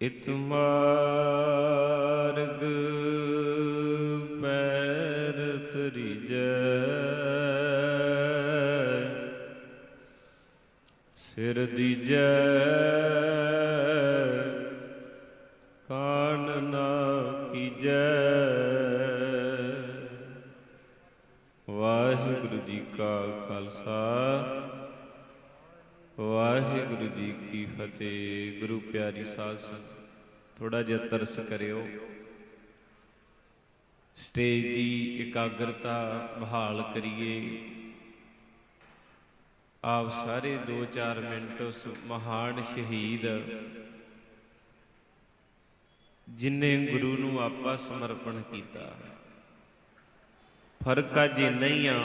It. ਗੁਰੂ ਸਾਧ ਸੰਗਤ ਥੋੜਾ ਜਿਹਾ ਤਰਸ ਕਰਿਓ। ਸਟੇਜ ਦੀ ਇਕਾਗਰਤਾ ਬਹਾਲ ਕਰੀਏ। ਆਪ ਸਾਰੇ 2-4 ਮਿੰਟ ਉਸ ਮਹਾਨ ਸ਼ਹੀਦ ਜਿਨੇ ਗੁਰੂ ਨੂੰ ਆਪਾ ਸਮਰਪਣ ਕੀਤਾ। ਫ਼ਰਕ ਅਜੇ ਨਹੀਂ ਆ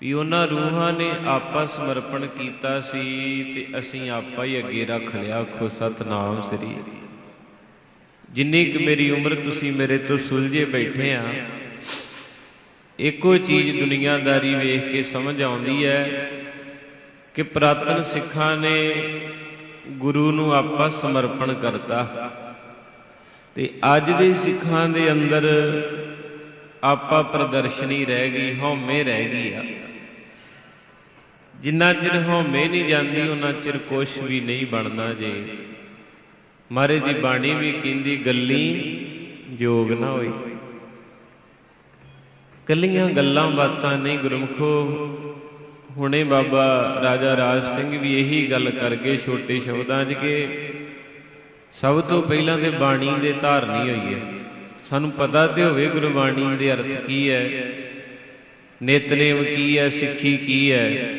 ਵੀ ਉਹਨਾਂ ਰੂਹਾਂ ਨੇ ਆਪਾ ਸਮਰਪਣ ਕੀਤਾ ਸੀ ਤੇ ਅਸੀਂ ਆਪਾ ਹੀ ਅੱਗੇ ਰੱਖ ਲਿਆ। ਆਖੋ, ਸਤਨਾਮ ਸ੍ਰੀ। ਜਿੰਨੀ ਕਿ ਮੇਰੀ ਉਮਰ ਤੁਸੀਂ ਮੇਰੇ ਤੋਂ ਸੁਲਝੇ ਬੈਠੇ ਆ, ਇੱਕੋ ਚੀਜ਼ ਦੁਨੀਆਦਾਰੀ ਵੇਖ ਕੇ ਸਮਝ ਆਉਂਦੀ ਹੈ ਕਿ ਪ੍ਰਾਤਨ ਸਿੱਖਾਂ ਨੇ ਗੁਰੂ ਨੂੰ ਆਪਾ ਸਮਰਪਣ ਕਰਤਾ। ਤੇ ਅੱਜ ਦੇ ਸਿੱਖਾਂ ਦੇ ਅੰਦਰ ਆਪਾ ਪ੍ਰਦਰਸ਼ਨੀ ਰਹਿ ਗਈ, ਹਉਮੈ ਰਹਿ ਗਈ ਆ। ਜਿੰਨਾ ਚਿਰ ਹਉਮੈ ਨਹੀਂ ਜਾਂਦੀ, ਉਹਨਾਂ ਚਿਰ ਕੁਛ ਵੀ ਨਹੀਂ ਬਣਨਾ ਜੇ। ਮਹਾਰਾਜ ਦੀ ਬਾਣੀ ਵੀ ਕਹਿੰਦੀ, ਗੱਲੀ ਜੋਗ ਨਾ ਹੋਈ। ਕੱਲੀਆਂ ਗੱਲਾਂ ਬਾਤਾਂ ਨਹੀਂ ਗੁਰਮਖੋ। ਹੁਣੇ ਬਾਬਾ ਰਾਜਾ ਰਾਜ ਸਿੰਘ ਵੀ ਇਹੀ ਗੱਲ ਕਰਕੇ ਛੋਟੇ ਸ਼ਬਦਾਂ 'ਚ ਕਿ ਸਭ ਤੋਂ ਪਹਿਲਾਂ ਤੇ ਬਾਣੀ ਦੇ ਧਾਰਨੀ ਹੋਈ ਹੈ। ਸਾਨੂੰ ਪਤਾ ਤੇ ਹੋਵੇ ਗੁਰਬਾਣੀ ਦੇ ਅਰਥ ਕੀ ਹੈ। ਨਿਤਨੇਮ ਕੀ ਹੈ, ਸਿੱਖੀ ਕੀ ਹੈ।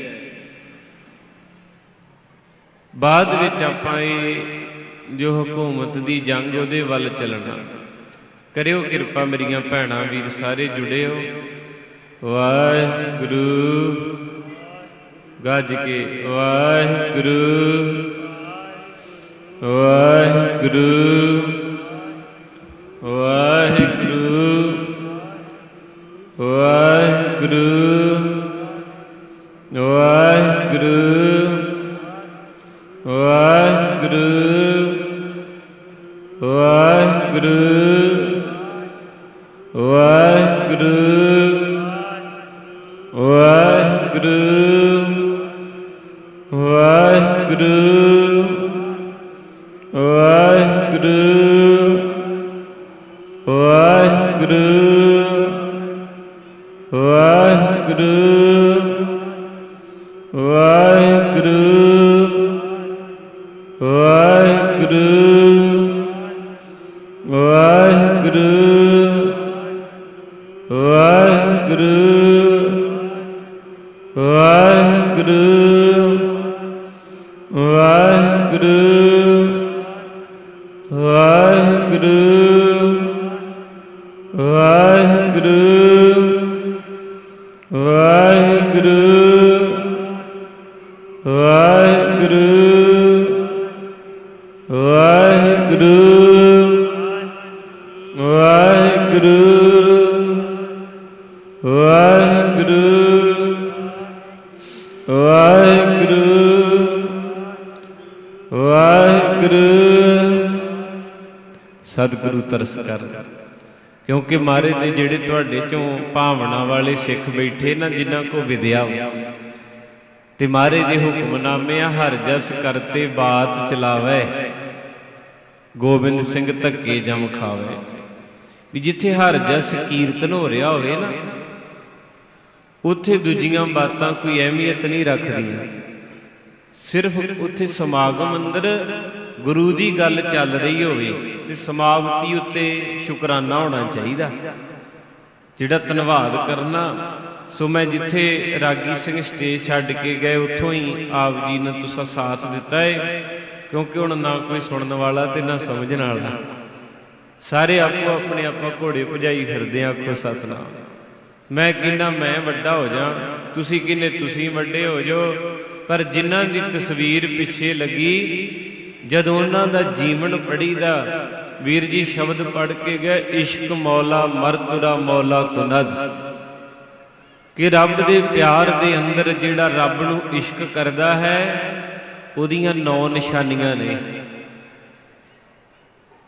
ਬਾਅਦ ਵਿੱਚ ਆਪਾਂ ਇਹ ਜੋ ਹਕੂਮਤ ਦੀ ਜੰਗ ਉਹਦੇ ਵੱਲ ਚੱਲਣਾ। ਕਰਿਓ ਕਿਰਪਾ ਮੇਰੀਆਂ ਭੈਣਾਂ, ਵੀਰ ਸਾਰੇ ਜੁੜੇ ਹੋ। ਵਾਹਿਗੁਰੂ। ਗੱਜ ਕੇ ਵਾਹਿਗੁਰੂ। ਵਾਹਿਗੁਰੂ। ਵਾਹਿਗੁਰੂ ਵਾਹਿਗੁਰੂ। ਤਰਸ ਕਰ। ਕਿਉਂਕਿ ਮਾਰੇ ਦੇ ਜਿਹੜੇ ਤੁਹਾਡੇ ਚੋਂ ਭਾਵਨਾ ਵਾਲੇ ਸਿੱਖ ਬੈਠੇ ਨਾ, ਜਿਨ੍ਹਾਂ ਕੋ ਵਿਦਿਆ ਤੇ ਮਾਰੇ ਦੇ ਹੁਕਮਨਾਮੇ ਆ ਹਰ ਜਸ ਕਰਤੇ ਬਾਤ ਚਲਾਵੇ, ਗੋਬਿੰਦ ਸਿੰਘ ਧੱਕੇ ਜਮ ਖਾਵੇ। ਵੀ ਜਿੱਥੇ ਹਰ ਜਸ ਕੀਰਤਨ ਹੋ ਰਿਹਾ ਹੋਵੇ ਨਾ, ਉੱਥੇ ਦੂਜੀਆਂ ਬਾਤਾਂ ਕੋਈ ਅਹਿਮੀਅਤ ਨਹੀਂ ਰੱਖਦੀਆਂ। ਸਿਰਫ ਉੱਥੇ ਸਮਾਗਮ ਅੰਦਰ ਗੁਰੂ ਦੀ ਗੱਲ ਚੱਲ ਰਹੀ ਹੋਵੇ ਤੇ ਸਮਾਪਤੀ ਉੱਤੇ ਸ਼ੁਕਰਾਨਾ ਹੋਣਾ ਚਾਹੀਦਾ। ਜਿਹੜਾ ਧੰਨਵਾਦ ਕਰਨਾ, ਸੋ ਮੈਂ ਜਿੱਥੇ ਰਾਗੀ ਸਿੰਘ ਸਟੇਜ ਛੱਡ ਕੇ ਗਏ, ਉੱਥੋਂ ਹੀ ਆਪ ਜੀ ਨੇ ਤੁਸੀਂ ਸਾਥ ਦਿੱਤਾ ਹੈ ਕਿਉਂਕਿ ਹੁਣ ਨਾ ਕੋਈ ਸੁਣਨ ਵਾਲਾ ਤੇ ਨਾ ਸਮਝਣ ਵਾਲਾ। ਸਾਰੇ ਆਪੋ ਆਪਣੇ ਆਪਾਂ ਘੋੜੇ ਭਜਾਈ ਫਿਰਦੇ ਆ, ਆਖੋ ਸਤਨਾਮ। ਮੈਂ ਕਹਿੰਦਾ ਮੈਂ ਵੱਡਾ ਹੋ ਜਾ, ਤੁਸੀਂ ਕਹਿੰਦੇ ਤੁਸੀਂ ਵੱਡੇ ਹੋ ਜਾਓ ਪਰ ਜਿਨ੍ਹਾਂ ਦੀ ਤਸਵੀਰ ਪਿੱਛੇ ਲੱਗੀ ਜਦੋਂ ਉਹਨਾਂ ਦਾ ਜੀਵਨ ਪੜੀਦਾ ਵੀਰ ਜੀ ਸ਼ਬਦ ਪੜ ਕੇ ਗਏ, ਇਸ਼ਕ ਮੌਲਾ ਮਰਦੁਰਾ ਮੌਲਾ ਕੁਨਦ। ਕਿ ਰੱਬ ਦੇ ਪਿਆਰ ਦੇ ਅੰਦਰ ਜਿਹੜਾ ਰੱਬ ਨੂੰ ਇਸ਼ਕ ਕਰਦਾ ਹੈ, ਉਹਦੀਆਂ ਨੌ ਨਿਸ਼ਾਨੀਆਂ ਨੇ।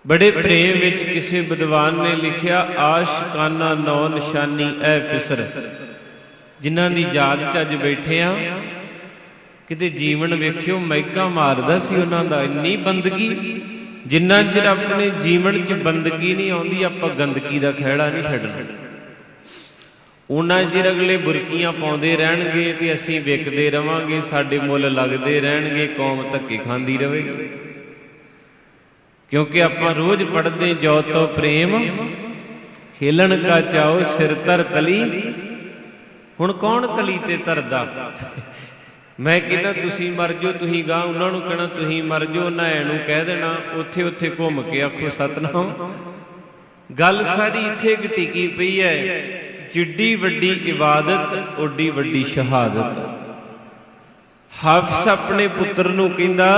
ਬੜੇ ਪ੍ਰੇਮ ਵਿੱਚ ਕਿਸੇ ਵਿਦਵਾਨ ਨੇ ਲਿਖਿਆ, ਆਸ਼ਕਾਨਾ ਨੌ ਨਿਸ਼ਾਨੀ, ਐ ਪਿਸਰ ਜਿਨ੍ਹਾਂ ਦੀ ਯਾਦ ਚ ਅੱਜ ਬੈਠੇ ਆ। ਕਿਤੇ ਜੀਵਨ ਵੇਖਿਓ ਮਹਿਕਾ ਮਾਰਦਾ ਸੀ ਉਹਨਾਂ ਦਾ, ਇੰਨੀ ਬੰਦਗੀ, ਜਿੰਨਾ ਚਿਰ ਆਪਣੇ ਜੀਵਨ 'ਚ ਬੰਦਗੀ ਨਹੀਂ ਆਉਂਦੀ, ਆਪਾਂ ਗੰਦਗੀ ਦਾ ਖਹਿੜਾ ਨਹੀਂ ਛੱਡਣਾ। ਉਹਨਾਂ ਚਿਰ ਅਗਲੇ ਬੁਰਕੀਆਂ ਪਾਉਂਦੇ ਰਹਿਣਗੇ ਤੇ ਅਸੀਂ ਵਿਕਦੇ ਰਵਾਂਗੇ, ਸਾਡੇ ਮੁੱਲ ਲੱਗਦੇ ਰਹਿਣਗੇ, ਕੌਮ ਧੱਕੇ ਖਾਂਦੀ ਰਹੇਗੀ ਕਿਉਂਕਿ ਆਪਾਂ ਰੋਜ਼ ਪੜ੍ਹਦੇ ਜੋ ਤੋ ਪ੍ਰੇਮ, ਖੇਲਣ ਕਾ ਚਾਓ ਸਿਰ ਧਰ ਤਲੀ। ਹੁਣ ਕੌਣ ਤਲੀ ਤੇ ਧਰਦਾ? ਮੈਂ ਕਹਿੰਦਾ ਤੁਸੀਂ ਮਰ ਜਾਓ, ਤੁਸੀਂ ਗਾਂ ਉਹਨਾਂ ਨੂੰ ਕਹਿਣਾ ਤੁਸੀਂ ਮਰ ਜਾਓ ਨਾਇਣ ਨੂੰ ਕਹਿ ਦੇਣਾ, ਉੱਥੇ ਉੱਥੇ ਘੁੰਮ ਕੇ ਆਖੋ ਸਤਨਾਮ। ਗੱਲ ਸਾਰੀ ਇੱਥੇ ਕਿ ਟਿਕੀ ਪਈ ਹੈ, ਜਿੱਡੀ ਵੱਡੀ ਇਬਾਦਤ, ਓਡੀ ਵੱਡੀ ਸ਼ਹਾਦਤ। ਹਫ਼ਸ ਆਪਣੇ ਪੁੱਤਰ ਨੂੰ ਕਹਿੰਦਾ,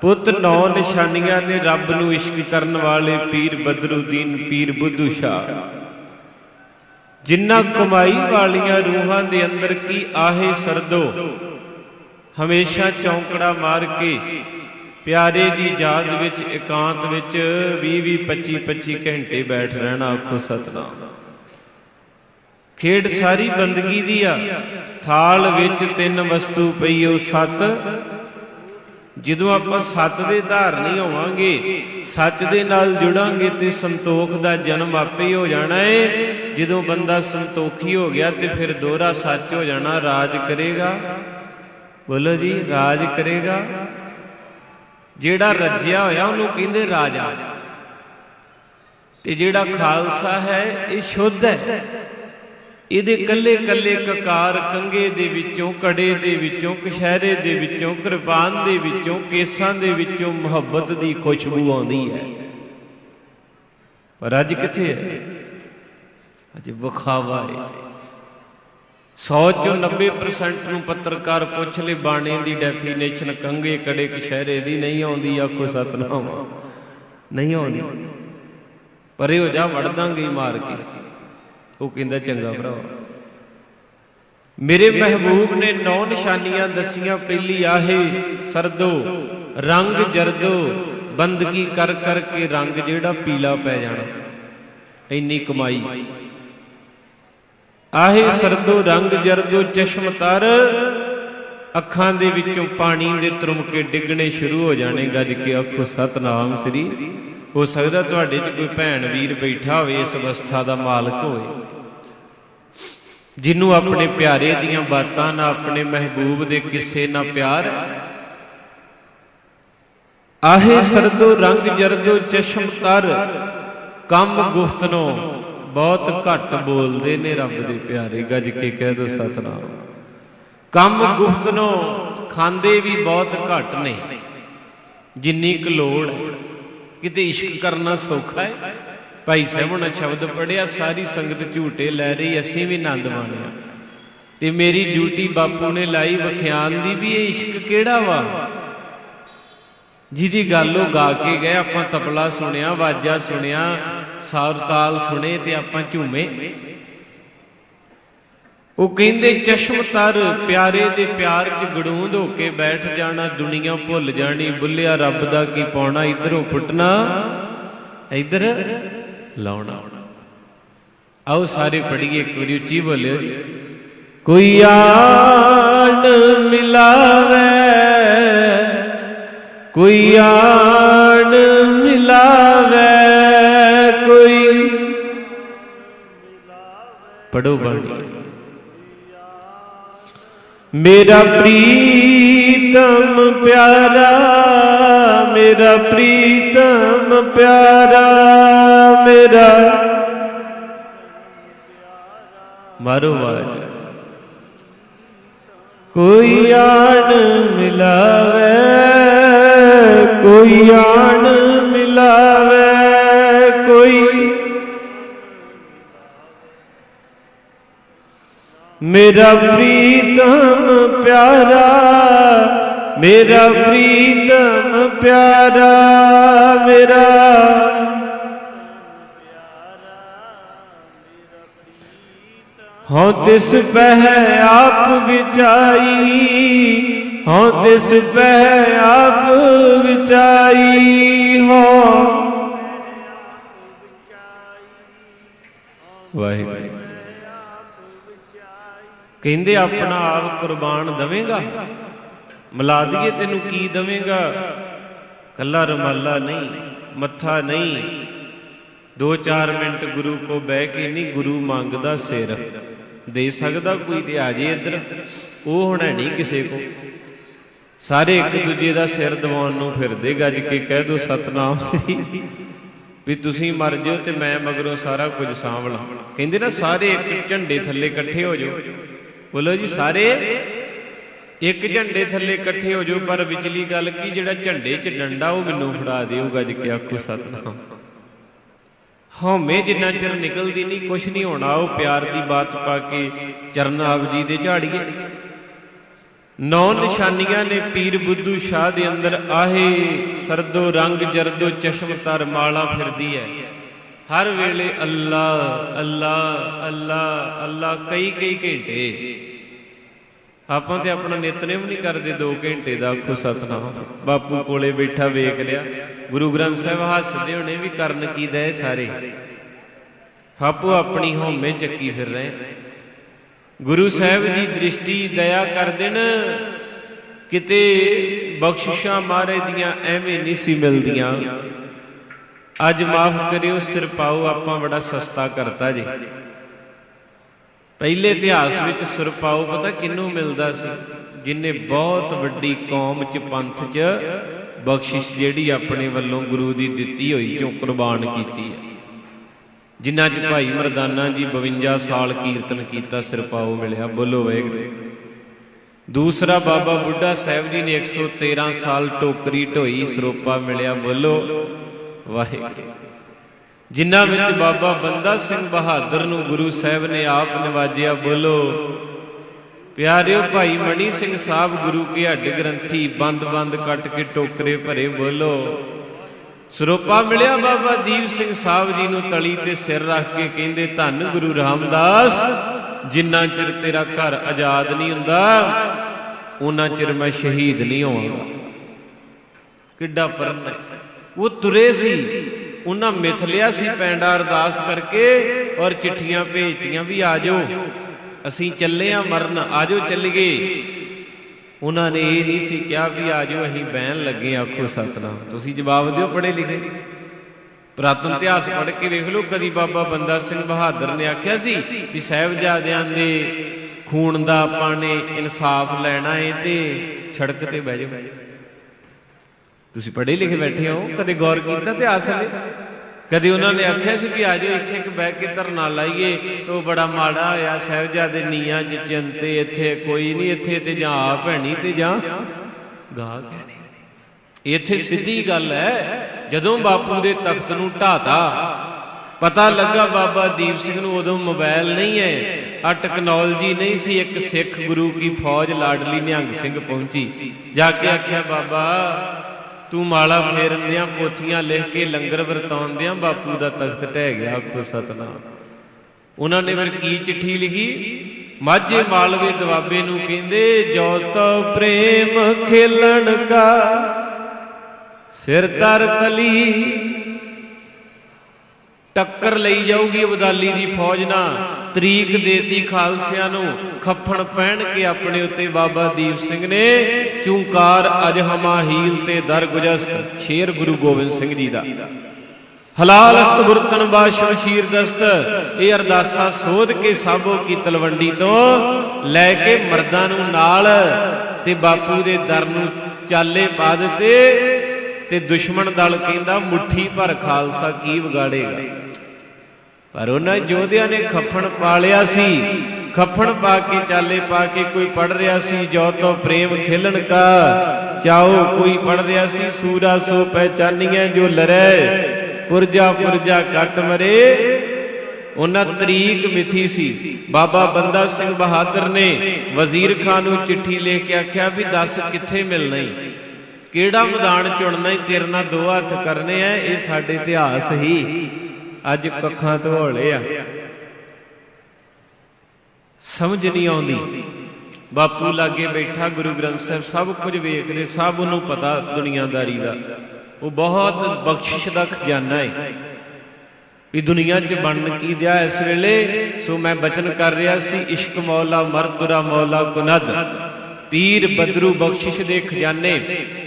ਪੁੱਤ, ਨੌ ਨਿਸ਼ਾਨੀਆਂ ਨੇ ਰੱਬ ਨੂੰ ਇਸ਼ਕ ਕਰਨ ਵਾਲੇ ਪੀਰ ਬਦਰੁਦੀਨ, ਪੀਰ ਬੁੱਧੂ ਸ਼ਾਹ। ਜਿਨ੍ਹਾਂ ਕਮਾਈ ਵਾਲੀਆਂ ਰੂਹਾਂ ਦੇ ਅੰਦਰ ਕੀ ਆਹੇ ਸਰਦੋ? ਹਮੇਸ਼ਾ ਚੌਂਕੜਾ ਮਾਰ ਕੇ ਪਿਆਰੇ ਦੀ ਯਾਦ ਵਿੱਚ, ਇਕਾਂਤ ਵਿੱਚ 20 20 25 25 ਘੰਟੇ ਬੈਠ ਰਹਿਣਾ ਆਖੋ ਸਤਨਾਮ। ਖੇਡ ਸਾਰੀ ਬੰਦਗੀ ਦੀ ਆ। ਥਾਲ ਵਿੱਚ ਤਿੰਨ ਵਸਤੂ ਪਈ ਉਹ ਸਤ। ਜਦੋਂ ਆਪਾਂ ਸੱਤ ਦੇ ਧਾਰਨੀ ਹੋਵਾਂਗੇ, ਸੱਚ ਦੇ ਨਾਲ ਜੁੜਾਂਗੇ ਤੇ ਸੰਤੋਖ ਦਾ ਜਨਮ ਆਪੇ ਹੋ ਜਾਣਾ ਏ। ਜਦੋਂ ਬੰਦਾ ਸੰਤੋਖੀ ਹੋ ਗਿਆ ਤੇ ਫਿਰ ਦੋਹਰਾ ਸੱਚ ਹੋ ਜਾਣਾ, ਰਾਜ ਕਰੇਗਾ। ਬੋਲੋ ਜੀ, ਰਾਜ ਕਰੇਗਾ। ਜਿਹੜਾ ਰੱਜਿਆ ਹੋਇਆ, ਉਹਨੂੰ ਕਹਿੰਦੇ ਰਾਜਾ। ਤੇ ਜਿਹੜਾ ਖਾਲਸਾ ਹੈ, ਇਹ ਸ਼ੁੱਧ ਹੈ। ਇਹਦੇ ਕੱਲੇ ਕੱਲੇ ਕਕਾਰ ਕੰਗੇ ਦੇ ਵਿੱਚੋਂ, ਕੜੇ ਦੇ ਵਿੱਚੋਂ, ਕਸ਼ਹਿਰੇ ਦੇ ਵਿੱਚੋਂ, ਕਿਰਪਾਨ ਦੇ ਵਿੱਚੋਂ, ਕੇਸਾਂ ਦੇ ਵਿੱਚੋਂ ਮੁਹੱਬਤ ਦੀ ਖੁਸ਼ਬੂ ਆਉਂਦੀ ਹੈ। ਪਰ ਅੱਜ ਕਿੱਥੇ ਹੈ? ਅੱਜ ਵਿਖਾਵਾ ਹੈ 100 ਚੋਂ 90% ਨੂੰ ਪੱਤਰਕਾਰ ਪੁੱਛ ਲੈ, ਬਾਣੇ ਦੀ ਡੈਫੀਨੇਸ਼ਨ ਕੰਗੇ ਕੜੇ ਕਸ਼ਹਿਰੇ ਦੀ ਨਹੀਂ ਆਉਂਦੀ, ਆਖੋ ਸਤਨਾਮ। ਨਹੀਂ ਆਉਂਦੀ। ਪਰੇ ਹੋ ਜਾ, ਵੜ ਦਾਂਗੇ ਮਾਰ ਕੇ। ਉਹ ਕਹਿੰਦਾ, ਚੰਗਾ ਭਰਾ। ਮੇਰੇ ਮਹਿਬੂਬ ਨੇ ਨੌ ਨਿਸ਼ਾਨੀਆਂ ਦਸੀਆਂ, ਪਹਿਲੀ ਆਹੇ, ਸਰਦੋ, ਰੰਗ ਜਰਦੋ, ਬੰਦਗੀ ਕਰ ਕਰ ਕੇ ਰੰਗ ਜਿਹੜਾ ਪੀਲਾ ਪੈ ਜਾਣਾ। ਇੰਨੀ ਕਮਾਈ। ਆਹੇ ਸਰਦੋ ਰੰਗ ਜਰਦੋ ਚਸ਼ਮ ਤਰ। ਅੱਖਾਂ ਦੇ ਵਿੱਚੋਂ ਪਾਣੀ ਦੇ ਤਰੁਮਕੇ ਡਿੱਗਣੇ ਸ਼ੁਰੂ ਹੋ ਜਾਣੇ, ਗੱਜ ਕੇ ਆਖੋ, ਸਤਨਾਮ ਸ੍ਰੀ। ਹੋ ਸਕਦਾ ਤੁਹਾਡੇ 'ਚ ਕੋਈ ਭੈਣ ਵੀਰ ਬੈਠਾ ਹੋਵੇ, ਇਸ ਅਵਸਥਾ ਦਾ ਮਾਲਕ ਹੋਵੇ। ਜਿਹਨੂੰ ਆਪਣੇ ਪਿਆਰੇ ਦੀਆਂ ਬਾਤਾਂ ਨਾਲ ਆਪਣੇ ਮਹਿਬੂਬ ਦੇ ਕਿੱਸੇ ਨਾਲ ਪਿਆਰ। ਆਹੇ ਸਰਦੋ ਰੰਗ ਜਰਦੋ ਚਸ਼ਮ ਤਰ, ਕੰਮ ਗੁਫਤਨੋ ਬਹੁਤ ਘੱਟ ਬੋਲਦੇ ਨੇ ਰੱਬ ਦੇ ਪਿਆਰੇ, ਗੱਜ ਕੇ ਕਹਿ ਦੋ ਸਤਨਾਮ। ਕੰਮ ਗੁਫਤ ਨੂੰ ਖਾਂਦੇ ਵੀ ਬਹੁਤ ਘੱਟ ਨੇ। ਜਿੰਨੀ ਕੁ ਲੋੜ ਹੈ। ਕਿਤੇ ਇਸ਼ਕ ਕਰਨਾ ਸੌਖਾ ਹੈ। ਭਾਈ ਸਾਹਿਬ ਨੇ ਸ਼ਬਦ ਪੜਿਆ ਸਾਰੀ ਸੰਗਤ ਝੂਟੇ ਲੈ ਰਹੀ, ਅਸੀਂ ਵੀ ਆਨੰਦ ਮਾਣਿਆ। ਤੇ ਮੇਰੀ ਡਿਊਟੀ ਬਾਪੂ ਨੇ ਲਾਈ, ਵਿਖਿਆਨ ਦੀ ਵੀ ਇਹ ਇਸ਼ਕ ਕਿਹੜਾ ਵਾ? ਜਿਹਦੀ ਗੱਲ ਉਹ ਗਾ ਕੇ ਗਏ, ਆਪਾਂ ਤਬਲਾ ਸੁਣਿਆ ਵਾਜਾ ਸੁਣਿਆ ਸਾਰ ਤਾਲ ਸੁਣੇ ਤੇ ਆਪਾਂ ਝੂਮੇ। ਉਹ ਕਹਿੰਦੇ, ਚਸ਼ਮ ਤਰ, ਪਿਆਰੇ ਦੇ ਪਿਆਰ 'ਚ ਗੜੂੰਦ ਹੋ ਕੇ ਬੈਠ ਜਾਣਾ, ਦੁਨੀਆ ਭੁੱਲ ਜਾਣੀ, ਬੁੱਲਿਆ ਰੱਬ ਦਾ ਕੀ ਪਾਉਣਾ, ਇਧਰੋਂ ਫੁੱਟਣਾ, ਇਧਰ ਲਾਉਣਾ। ਆਓ ਸਾਰੇ ਪੜੀਏ ਇੱਕ ਵਾਰੀ ਉੱਚੀ ਬੋਲਿਓ ਕੋਈ ਆਣ ਮਿਲਾਵੇ ਕੋਈ ਆਣ ਮਿਲਾਵੇ, ਕੋਈ ਪੜੋ ਬਾਣੀ। ਮੇਰਾ ਪ੍ਰੀਤਮ ਪਿਆਰਾ, ਮੇਰਾ ਪ੍ਰੀਤਮ ਪਿਆਰਾ, ਮੇਰਾ ਮਾਰੋ ਵਾਜ ਕੋਈ ਆਣ ਮਿਲਾਵੇ ਕੋਈ ਆਣ ਮਿਲਾਵੇ, ਕੋਈ ਮੇਰਾ ਪ੍ਰੀਤਮ ਪਿਆਰਾ, ਮੇਰਾ ਪ੍ਰੀਤਮ ਪਿਆਰਾ, ਮੇਰਾ ਹਉ ਤਿਸ ਪਹਿ ਆਪ ਵਿਚਾਈ ਹਉ ਤਿਸ ਪਹਿ ਆਪ ਵਿਚਾਈ ਹੋ। ਵਾਹਿਗੁਰੂ। ਕਹਿੰਦੇ ਆਪਣਾ ਆਪ ਕੁਰਬਾਨ ਦਵੇਂਗਾ। ਮਿਲਾ ਦਈਏ ਤੈਨੂੰ ਕੀ ਦਵੇਂਗਾ। ਕੱਲਾ ਰਮਾਲਾ ਨਹੀਂ, ਮੱਥਾ ਨਹੀਂ। 2-4 ਮਿੰਟ ਗੁਰੂ ਕੋ ਬਹਿ ਕੇ ਨਹੀਂ ਗੁਰੂ ਮੰਗਦਾ ਸਿਰ। ਦੇ ਸਕਦਾ ਕੋਈ ਤੇ ਆ ਜੇ ਇੱਧਰ। ਉਹ ਹੁਣ ਹੈ ਨਹੀਂ ਕਿਸੇ ਕੋ। ਸਾਰੇ ਇੱਕ ਦੂਜੇ ਦਾ ਸਿਰ ਦਵਾਉਣ ਨੂੰ ਫਿਰਦੇ, ਗੱਜ ਕੇ ਕਹਿ ਦੋ ਸਤਨਾਮ ਸ੍ਰੀ ਵੀ ਤੁਸੀਂ ਮਰ ਜਿਓ ਤੇ ਮੈਂ ਮਗਰੋਂ ਸਾਰਾ ਕੁਝ ਸਾਂਭ ਲਾਂ ਕਹਿੰਦੇ ਨਾ, ਸਾਰੇ ਇੱਕ ਝੰਡੇ ਥੱਲੇ ਇਕੱਠੇ ਹੋ ਜਾਓ। ਬੋਲੋ ਜੀ, ਸਾਰੇ ਇੱਕ ਝੰਡੇ ਥੱਲੇ ਇਕੱਠੇ ਹੋ ਜਾਓ, ਪਰ ਵਿਚਲੀ ਗੱਲ ਕੀ? ਜਿਹੜਾ ਝੰਡੇ 'ਚ ਡੰਡਾ ਉਹ ਮੈਨੂੰ ਫੜਾ ਦਿਓ, ਗੱਜ ਕੇ ਆਖੋ ਸਤਨਾਮ। ਹਉਮੈ ਜਿੰਨਾ ਚਿਰ ਨਿਕਲਦੀ ਨਹੀਂ ਕੁਛ ਨਹੀਂ ਹੋਣਾ। ਉਹ ਪਿਆਰ ਦੀ ਬਾਤ ਪਾ ਕੇ ਚਰਨ ਆਪ ਜੀ ਦੇ ਝਾੜੀਏ। ਨੌ ਨਿਸ਼ਾਨੀਆਂ ਨੇ ਪੀਰ ਬੁੱਧੂ ਸ਼ਾਹ ਦੇ ਅੰਦਰ ਆਹੇ, ਸਰਦੋ ਰੰਗ ਜਰਦੋ ਚਸ਼ਮ ਤਰ ਮਾਲਾ ਫਿਰਦੀ ਹੈ ਹਰ ਵੇਲੇ ਅੱਲਾ ਅੱਲਾ ਅੱਲਾ ਅੱਲਾ, ਕਈ ਕਈ ਘੰਟੇ। ਆਪਾਂ ਤੇ ਆਪਣਾ ਨਿਤਨੇਮ ਨਹੀਂ ਕਰਦੇ 2 ਘੰਟੇ ਦਾ, ਆਖੋ ਸਤਨਾਮ। ਬਾਪੂ ਕੋਲੇ ਬੈਠਾ ਵੇਖ ਲਿਆ। ਗੁਰੂ ਗ੍ਰੰਥ ਸਾਹਿਬ ਹੱਸਦੇ ਹੋਣੇ ਵੀ ਕਰਨ ਕੀ ਦਏ ਸਾਰੇ। ਆਪੋ ਆਪਣੀ ਹਉਮੈ ਚੱਕੀ ਫਿਰ ਰਹੇ। ਗੁਰੂ ਸਾਹਿਬ ਜੀ ਦ੍ਰਿਸ਼ਟੀ ਦਇਆ ਕਰ ਦੇਣ, ਕਿਤੇ ਬਖਸ਼ਿਸ਼ਾਂ ਮਾਰੇ ਦੀਆਂ ਐਵੇਂ ਨਹੀਂ ਸੀ ਮਿਲਦੀਆਂ। ਅੱਜ ਮਾਫ ਕਰਿਓ, ਸਿਰ ਪਾਓ, ਆਪਾਂ ਬੜਾ ਸਸਤਾ ਕਰਤਾ ਜੀ। ਪਹਿਲੇ ਇਤਿਹਾਸ ਵਿੱਚ ਸੁਰਪਾਉ ਪਤਾ ਕਿੰਨੂੰ ਮਿਲਦਾ ਸੀ? ਜਿਨੇ ਬਹੁਤ ਵੱਡੀ ਕੌਮ ਚ, ਪੰਥ ਚ ਬਖਸ਼ਿਸ਼ ਜਿਹੜੀ ਆਪਣੇ ਵੱਲੋਂ ਗੁਰੂ ਦੀ ਦਿੱਤੀ ਹੋਈ, ਚੋਂ ਕੁਰਬਾਨ ਕੀਤੀ ਹੈ। ਜਿਨ੍ਹਾਂ ਚ ਭਾਈ ਮਰਦਾਨਾ ਜੀ 52 ਸਾਲ ਕੀਰਤਨ ਕੀਤਾ ਸਿਰਪਾਓ ਮਿਲਿਆ, ਬੋਲੋ ਵਾਹਿਗੁਰੂ। ਦੂਸਰਾ ਬਾਬਾ ਬੁੱਢਾ ਸਾਹਿਬ ਜੀ ਨੇ 113 ਸਾਲ ਟੋਕਰੀ ਢੋਈ, ਸਰੋਪਾ ਮਿਲਿਆ, ਬੋਲੋ ਵਾਹਿਗੁਰੂ। ਜਿਨ੍ਹਾਂ ਵਿੱਚ ਬਾਬਾ ਬੰਦਾ ਸਿੰਘ ਬਹਾਦਰ ਨੂੰ ਗੁਰੂ ਸਾਹਿਬ ਨੇ ਆਪ ਨਿਵਾਜਿਆ, ਬੋਲੋ। ਪਿਆਰਿਓ ਭਾਈ ਮਣੀ ਸਿੰਘ ਸਾਹਿਬ, ਗੁਰੂ ਕੇ ਹੱਡ ਗ੍ਰੰਥੀ ਬੰਦ-ਬੰਦ ਕੱਟ ਕੇ ਟੋਕਰੇ ਭਰੇ, ਬੋਲੋ। ਸਰੋਪਾ ਮਿਲਿਆ ਬਾਬਾ ਜੀਵ ਸਿੰਘ ਸਾਹਿਬ ਜੀ ਨੂੰ ਤਲੀ ਤੇ ਸਿਰ ਰੱਖ ਕੇ ਕਹਿੰਦੇ, ਧੰਨ ਗੁਰੂ ਰਾਮਦਾਸ, ਜਿੰਨਾ ਚਿਰ ਤੇਰਾ ਘਰ ਆਜ਼ਾਦ ਨਹੀਂ ਹੁੰਦਾ ਉਹਨਾਂ ਚਿਰ ਮੈਂ ਸ਼ਹੀਦ ਨਹੀਂ ਹੋਵਾਂਗਾ। ਕਿੱਡਾ ਪਰਮ ਹੈ। ਉਹ ਤੁਰੇ ਸੀ, ਉਹਨਾਂ ਮਿਥ ਲਿਆ ਸੀ ਪੈਂਡਾ ਅਰਦਾਸ ਕਰਕੇ ਔਰ ਚਿੱਠੀਆਂ ਭੇਜਤੀਆਂ ਵੀ ਆ ਜਾਓ। ਅਸੀਂ ਚੱਲੇ ਆ ਮਰਨ, ਆ ਜਾਓ ਚੱਲੀਏ। ਉਹਨਾਂ ਨੇ ਇਹ ਨਹੀਂ ਸੀ ਕਿਹਾ ਵੀ ਆ ਜਾਓ, ਅਸੀਂ ਬਹਿਣ ਲੱਗੇ ਆਖੋ ਸਤਨਾਮ। ਤੁਸੀਂ ਜਵਾਬ ਦਿਓ ਪੜ੍ਹੇ ਲਿਖੇ। ਪ੍ਰਾਤਨ ਇਤਿਹਾਸ ਪੜ੍ਹ ਕੇ ਵੇਖ ਲਓ, ਕਦੀ ਬਾਬਾ ਬੰਦਾ ਸਿੰਘ ਬਹਾਦਰ ਨੇ ਆਖਿਆ ਸੀ ਵੀ ਸਾਹਿਬਜ਼ਾਦਿਆਂ ਦੇ ਖੂਨ ਦਾ ਆਪਾਂ ਨੇ ਇਨਸਾਫ ਲੈਣਾ ਏ ਤੇ ਛੜਕ ਤੇ ਬਹਿ ਜਾਓ। ਤੁਸੀਂ ਪੜ੍ਹੇ ਲਿਖੇ ਬੈਠੇ ਹੋ, ਕਦੇ ਗੌਰ ਕੀਤਾ ਇਤਿਹਾਸ ਆਸਲੇ ਕਦੇ ਉਹਨਾਂ ਨੇ ਆਖਿਆ ਸੀ ਵੀ ਆ ਜਾਓ, ਇੱਥੇ ਇੱਕ ਬਹਿ ਕੇ ਧਰਨਾ ਲਾਈਏ। ਉਹ ਬੜਾ ਮਾੜਾ ਹੋਇਆ, ਸਹਿਬਜ਼ਾਦੇ ਨੀਆਂ ਚ ਚਿੰਤੇ ਇੱਥੇ ਕੋਈ ਨਹੀਂ, ਇੱਥੇ ਤੇ ਜਾਂ ਆ ਭੈਣੀ ਤੇ ਜਾਂ ਗਾ ਕਹਿਣੀ। ਇੱਥੇ ਸਿੱਧੀ ਗੱਲ ਹੈ, ਜਦੋਂ ਬਾਪੂ ਦੇ ਤਖਤ ਨੂੰ ਢਾਤਾ ਪਤਾ ਲੱਗਾ ਬਾਬਾ ਦੀਪ ਸਿੰਘ ਨੂੰ ਉਦੋਂ ਮੋਬਾਈਲ ਨਹੀਂ ਹੈ। ਆ ਟੈਕਨੋਲੋਜੀ ਨਹੀਂ ਸੀ, ਇੱਕ ਸਿੱਖ ਗੁਰੂ ਕੀ ਫੌਜ ਲਾਡਲੀ ਨਿਹੰਗ ਸਿੰਘ ਪਹੁੰਚੀ। ਜਾ ਕੇ ਆਖਿਆ, ਬਾਬਾ ਤੂੰ ਮਾਲਾ ਫੇਰਨਦਿਆਂ ਪੋਥੀਆਂ ਲਿਖ ਕੇ ਲੰਗਰ ਵਰਤਾਉਂਦਿਆਂ ਬਾਪੂ ਦਾ ਤਖਤ ਢਹਿ ਗਿਆ ਆਖੋ ਸਤਨਾਮ। ਉਹਨਾਂ ਨੇ ਫਿਰ ਕੀ ਚਿੱਠੀ ਲਿਖੀ? ਮਾਝੇ ਮਾਲਵੇ ਦਵਾਬੇ ਨੂੰ ਕਹਿੰਦੇ, ਜੋ ਤੋ ਪ੍ਰੇਮ ਖੇਲਣ ਕਾ, ਸਿਰ ਤਰ ਤਲੀ, ਟੱਕਰ ਲਈ ਜਾਊਗੀ ਅਬਦਾਲੀ ਦੀ ਫੌਜ ਨਾਲ। ਤਰੀਕ ਦੇਤੀ ਖਾਲਸਿਆਂ ਨੂੰ, ਖੱਫਣ ਪਹਿਣ ਕੇ ਆਪਣੇ ਉੱਤੇ ਬਾਬਾ ਦੀਪ ਸਿੰਘ ਨੇ ਚੂੰਕਾਰ ਅਜ ਹਮਾ ਹੀਲ ਤੇ ਦਰ ਸ਼ੇਰ ਗੁਰੂ ਗੋਬਿੰਦ ਸਿੰਘ ਜੀ ਦਾ। ਹਲਾਲ ਅਸਤ ਬੁਰਤਨ ਬਾ ਸ਼ਮਸ਼ੀਰ ਦਸਤ, ਇਹ ਅਰਦਾਸਾ ਸੋਧ ਕੇ ਸਾਬੋ ਕੀ ਤਲਵੰਡੀ ਤੋਂ ਲੈ ਕੇ ਮਰਦਾਂ ਨੂੰ ਨਾਲ ਤੇ ਬਾਪੂ ਦੇ ਦਰ ਨੂੰ ਚਾਲੇ ਪਾ ਦਿੱਤੇ ਤੇ ਦੁਸ਼ਮਣ ਦਲ ਕਹਿੰਦਾ ਮੁੱਠੀ ਭਰ ਖਾਲਸਾ ਕੀ ਵਿਗਾੜੇਗਾ। ਪਰ ਉਹਨਾਂ ਯੋਧਿਆਂ ਨੇ ਖੱਫਣ ਪਾਲਿਆ ਸੀ। ਖੱਫਣ ਪਾ ਕੇ ਚਾਲੇ ਪਾ ਕੇ ਕੋਈ ਪੜ ਰਿਹਾ ਸੀ, ਜੋ ਤੋ ਪ੍ਰੇਮ ਖੇਲਣ ਕਾ ਚਾਓ ਕੋਈ ਪੜ ਰਿਹਾ ਸੀ, ਸੂਰਾ ਸੋ ਪਹਿਚਾਨੀਆਂ ਜੋ ਲਰੇ, ਪੁਰਜਾ ਪੁਰਜਾ ਕੱਟ ਮਰੇ। ਉਹਨਾਂ ਤਰੀਕ ਮਿਥੀ ਸੀ। ਬਾਬਾ ਬੰਦਾ ਸਿੰਘ ਬਹਾਦਰ ਨੇ ਵਜ਼ੀਰ ਖਾਨ ਨੂੰ ਚਿੱਠੀ ਲਿਖ ਕੇ ਆਖਿਆ ਵੀ ਦੱਸ ਕਿੱਥੇ ਮਿਲਣਾ ਈ? ਕਿਹੜਾ ਮੈਦਾਨ ਚੁਣਨਾ ਈ? ਤੇਰੇ ਨਾਲ ਦੋ ਹੱਥ ਕਰਨੇ ਆ ਇਹ ਸਾਡੇ ਇਤਿਹਾਸ ਹੀ। ਅੱਜ ਕੱਖਾਂ ਧੋਲੇ ਆ। ਸਮਝ ਨਹੀਂ ਆਉਂਦੀ। ਬਾਪੂ ਲਾਗੇ ਬੈਠਾ ਗੁਰੂ ਗ੍ਰੰਥ ਸਾਹਿਬ, ਸਭ ਕੁਝ ਵੇਖਦੇ, ਸਭ ਨੂੰ ਪਤਾ ਦੁਨੀਆਦਾਰੀ ਦਾ। ਉਹ ਬਹੁਤ ਬਖਸ਼ਿਸ਼ ਦਾ ਖਜ਼ਾਨਾ ਹੈ ਵੀ ਦੁਨੀਆ 'ਚ ਬਣਨ ਕੀ ਦਿਆ ਇਸ ਵੇਲੇ? ਸੋ ਮੈਂ ਬਚਨ ਕਰ ਰਿਹਾ ਸੀ, ਇਸ਼ਕ ਮੌਲਾ ਮਰਦੁਰਾ ਮੌਲਾ ਗੁਨਦ ਪੀਰ ਬਦਰੂ ਬਖਸ਼ਿਸ਼ ਦੇ ਖਜ਼ਾਨੇ,